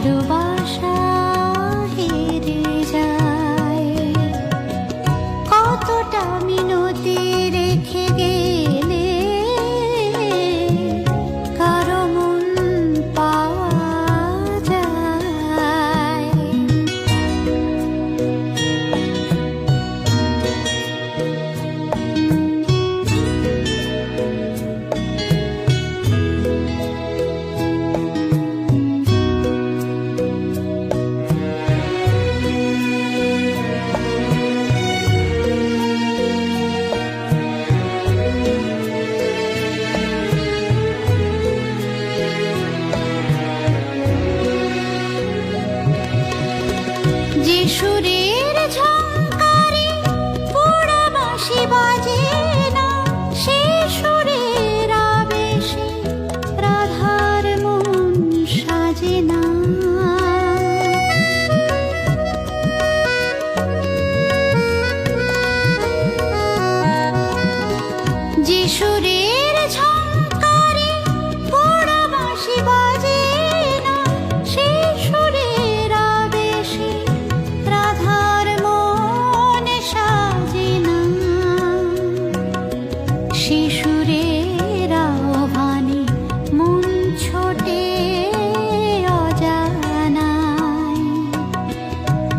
ভালোবাসা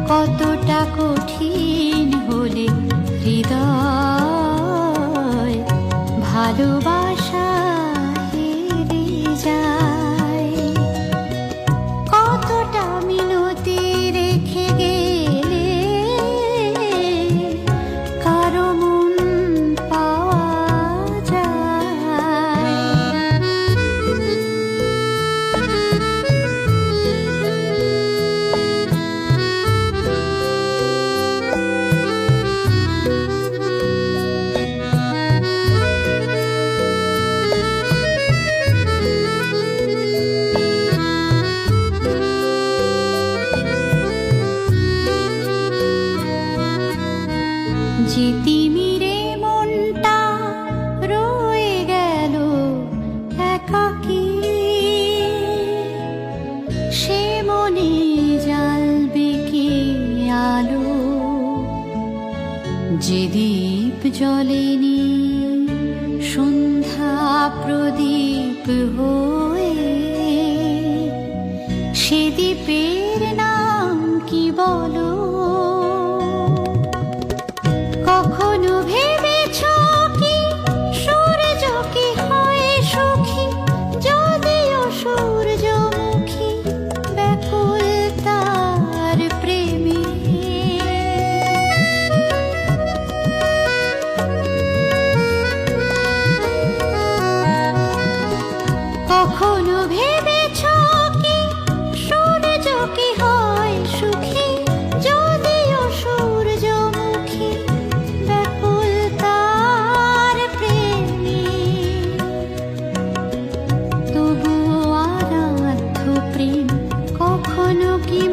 কতটা কঠিন হলে হৃদয় ভালোবাসা হেরে যায়। যে দীপ জলেনি সন্ধ্যা প্রদীপ হয়ে সে দীপের নাম কি বলো? की